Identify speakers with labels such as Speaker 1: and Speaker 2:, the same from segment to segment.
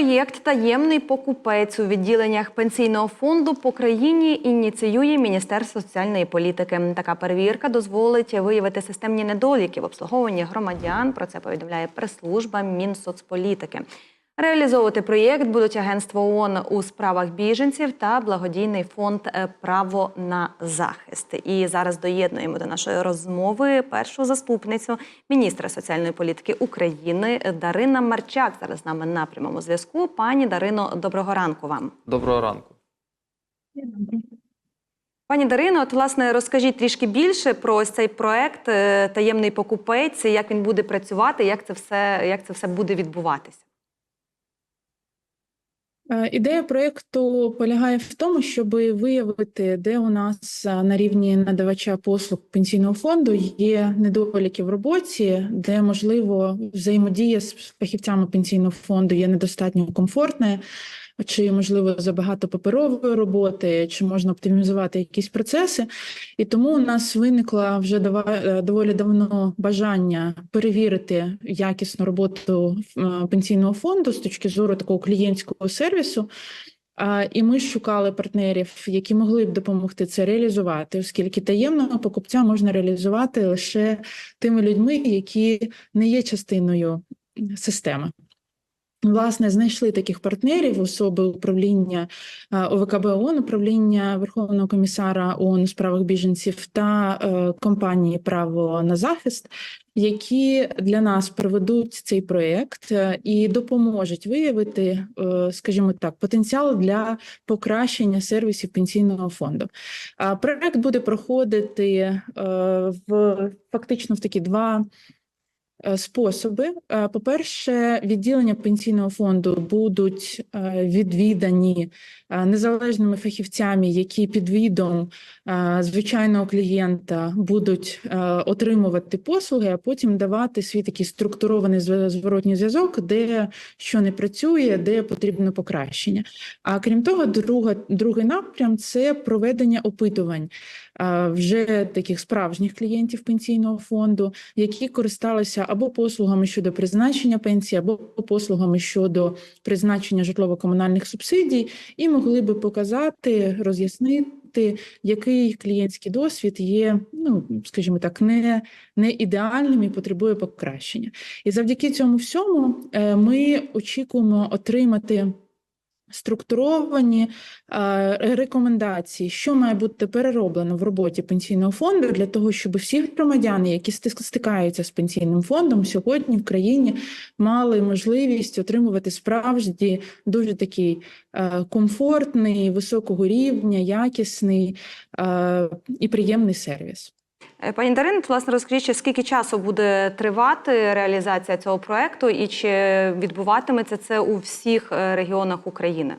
Speaker 1: Проєкт Таємний покупець у відділеннях пенсійного фонду по країні ініціює Міністерство соціальної політики. Така перевірка дозволить виявити системні недоліки в обслуговуванні громадян. Про це повідомляє прес-служба Мінсоцполітики. Реалізовувати проєкт будуть агентство ООН у справах біженців та благодійний фонд е, Право на захист. І зараз доєднуємо до нашої розмови першу заступницю міністра соціальної політики України Дарина Марчак. Зараз з нами на прямому зв'язку. Пані Дарино, доброго ранку вам.
Speaker 2: Доброго ранку.
Speaker 1: Пані Дарино, от власне розкажіть трішки більше про ось цей проект е, Таємний покупець, як він буде працювати, як це все, як це все буде відбуватися.
Speaker 3: Е, Ідея проєкту полягає в тому, щоб виявити, де у нас е, на рівні надавача послуг пенсійного фонду є недоліки в роботі, де можливо взаємодія з фахівцями пенсійного фонду є недостатньо комфортною, чи можливо забагато паперової роботи, чи можна оптимізувати якісь процеси. І тому у нас виникло вже е, доволі давно бажання перевірити якісну роботу е, пенсійного фонду з точки зору такого клієнтського сервісу. І ми шукали партнерів, які могли б допомогти це реалізувати, оскільки таємного покупця можна реалізувати лише тими людьми, які не є частиною системи. Власне, знайшли таких партнерів особи управління е, ОВКБ ООН, управління Верховного комісара ООН у справах біженців та е, компанії Право на захист, які для нас проведуть цей проєкт е, і допоможуть виявити, скажімо так, потенціал для покращення сервісів пенсійного фонду. А проєкт буде проходити в фактично в такі два. Е, Способи, Е, по-перше, відділення пенсійного фонду будуть е, відвідані незалежними фахівцями, які під відом звичайного клієнта будуть отримувати послуги, а потім давати свій такий структурований зворотній зв'язок, де що не працює, де потрібно покращення. А крім того, друга, другий напрям це проведення опитувань вже таких справжніх клієнтів пенсійного фонду, які користалися або послугами щодо призначення пенсії, або послугами щодо призначення житлово-комунальних субсидій, і могли би показати, роз'яснити, який клієнтський досвід є, ну скажімо так, не, не ідеальним і потребує покращення. І завдяки цьому всьому е, ми очікуємо отримати. Структуровані е, рекомендації, що має бути перероблено в роботі пенсійного фонду для того, щоб всі громадяни, які стикаються з пенсійним фондом, сьогодні в країні мали можливість отримувати справді дуже такий е, комфортний, високого рівня, якісний е, і приємний сервіс.
Speaker 1: Е, Пані Дарино, от, власне, розкажіть, скільки часу буде тривати реалізація цього проекту, і чи відбуватиметься це у всіх е, регіонах України?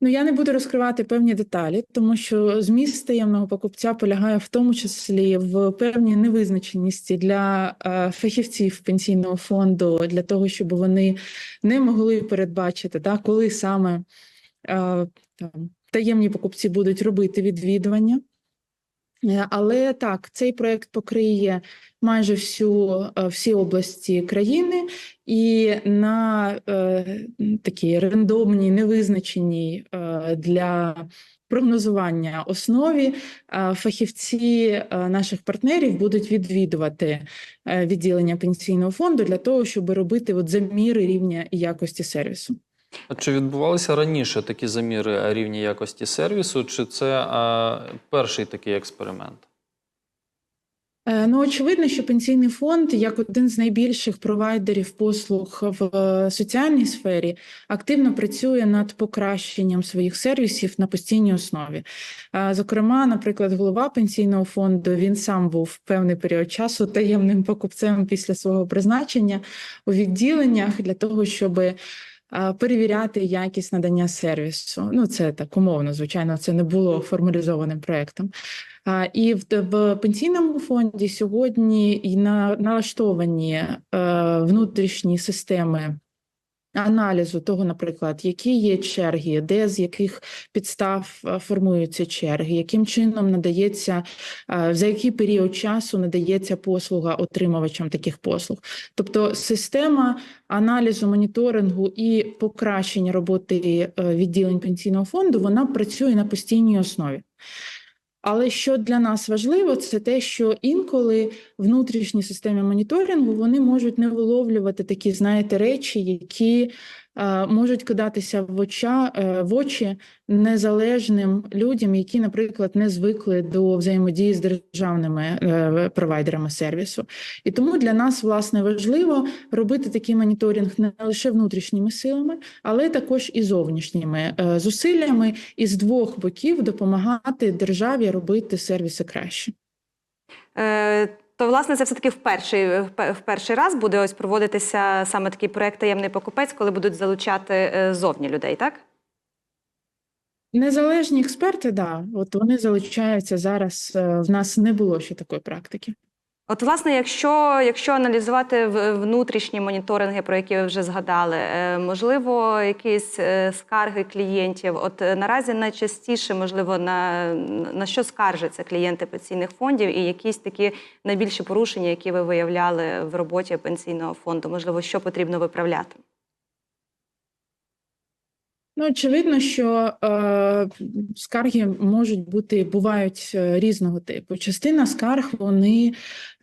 Speaker 3: Ну, я не буду розкривати певні деталі, тому що зміст таємного покупця полягає в тому числі в певній невизначеності для е, фахівців пенсійного фонду, для того, щоб вони не могли передбачити, да, коли саме там, таємні покупці будуть робити відвідування. Е, Але так, цей проект покриє майже всю е, всі області країни, і на е, такій рандомній, невизначеній е, для прогнозування основі е, фахівці е, наших партнерів будуть відвідувати е, відділення пенсійного фонду для того, щоб робити от заміри рівня і якості сервісу.
Speaker 2: А чи відбувалися раніше такі заміри рівня якості сервісу, чи це а, перший такий експеримент?
Speaker 3: Е, Ну, очевидно, що пенсійний фонд, як один з найбільших провайдерів послуг в е, соціальній сфері, активно працює над покращенням своїх сервісів на постійній основі. Е, Зокрема, наприклад, голова пенсійного фонду він сам був певний період часу таємним покупцем після свого призначення у відділеннях для того, щоб перевіряти якість надання сервісу. Ну, це так умовно, звичайно, це не було формалізованим проектом. І в, пенсійному фонді сьогодні і на налаштовані е, внутрішні системи аналізу того, наприклад, які є черги, де з яких підстав е, формуються черги, яким чином надається, е, за який період часу надається послуга отримувачам таких послуг. Тобто система аналізу, моніторингу і покращення роботи е, відділень пенсійного фонду вона працює на постійній основі. Але що для нас важливо, це те, що інколи внутрішні системи моніторингу вони можуть не виловлювати такі, знаєте, речі, які можуть кидатися в оча е, в очі незалежним людям, які, наприклад, не звикли до взаємодії з державними е, провайдерами сервісу. І тому для нас власне важливо робити такий моніторинг не лише внутрішніми силами, але також і зовнішніми е, зусиллями, і з двох боків допомагати державі робити сервіси краще.
Speaker 1: Е, То, власне, це все-таки в перший, в перший раз буде ось проводитися саме такий проект таємний покупець, коли будуть залучати е, зовні людей, так?
Speaker 3: Незалежні експерти, да, от вони залучаються зараз. е, В нас не було ще такої практики.
Speaker 1: От, власне, якщо, якщо аналізувати внутрішні моніторинги, про які ви вже згадали, е, можливо, якісь е, скарги клієнтів. От е, наразі найчастіше, можливо, на, на що скаржаться клієнти пенсійних фондів, і якісь такі найбільші порушення, які ви виявляли в роботі пенсійного фонду, можливо, що потрібно виправляти?
Speaker 3: Ну, очевидно, що е, скарги можуть бути, бувають е, різного типу. Частина скарг вони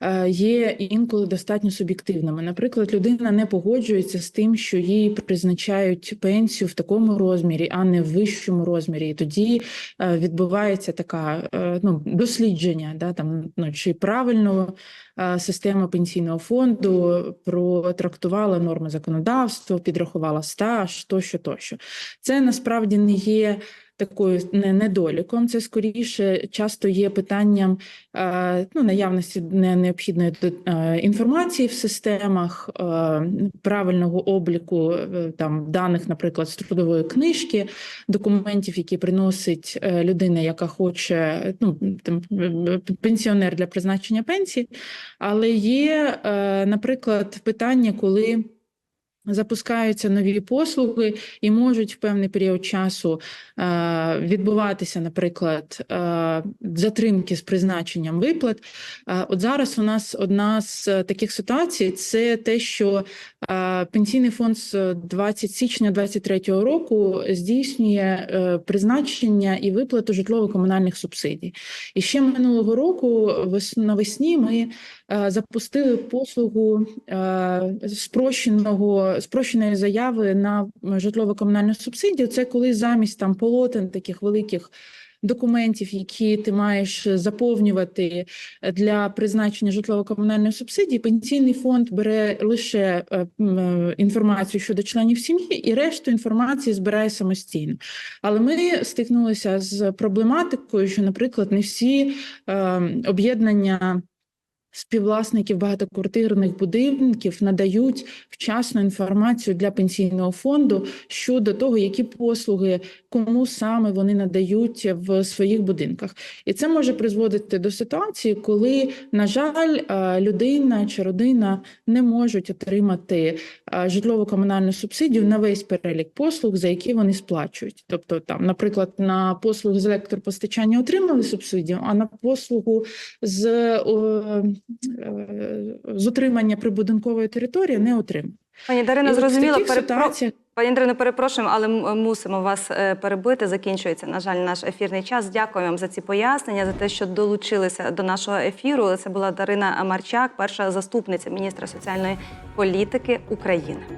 Speaker 3: е, є інколи достатньо суб'єктивними. Наприклад, людина не погоджується з тим, що їй призначають пенсію в такому розмірі, а не в вищому розмірі. І тоді е, відбувається така е, ну, дослідження, да, там, ну, чи правильно система пенсійного фонду протрактувала норми законодавства, підрахувала стаж, тощо, тощо. Це насправді не є такою не недоліком. Це скоріше часто є питанням е, ну, наявності необхідної е, інформації в системах, е, правильного обліку там даних, наприклад, з трудової книжки, документів, які приносить людина, яка хоче ну там пенсіонер для призначення пенсії. Але є, наприклад, питання, коли запускаються нові послуги і можуть в певний період часу е, відбуватися, наприклад, е, затримки з призначенням виплат. Е, от зараз у нас одна з таких ситуацій це те, що пенсійний фонд з 20 січня 2023 року здійснює призначення і виплату житлово-комунальних субсидій. І ще минулого року вес- навесні ми запустили послугу спрощеного спрощеної заяви на житлово-комунальну субсидію. Це коли замість там полотен таких великих. Документів, які ти маєш заповнювати для призначення житлово-комунальної субсидії, пенсійний фонд бере лише е, е, інформацію щодо членів сім'ї і решту інформації збирає самостійно. Але ми стикнулися з проблематикою, що, наприклад, не всі е, об'єднання співвласників багатоквартирних будинків надають вчасну інформацію для пенсійного фонду щодо того, які послуги кому саме вони надають в своїх будинках, і це може призводити до ситуації, коли, на жаль, е, людина чи родина не можуть отримати житлово-комунальну субсидію на весь перелік послуг, за які вони сплачують. Тобто, там, наприклад, на послуги з електропостачання отримали субсидію, а на послугу з, е, е, з утримання прибудинкової території не отримали.
Speaker 1: Пані Дарина, зрозуміло, перепро... Пані Андрино, перепрошуємо, але мусимо вас е, перебити. Закінчується, на жаль, наш ефірний час. Дякую вам за ці пояснення, за те, що долучилися до нашого ефіру. Це була Дарина Марчак, перша заступниця міністра соціальної політики України.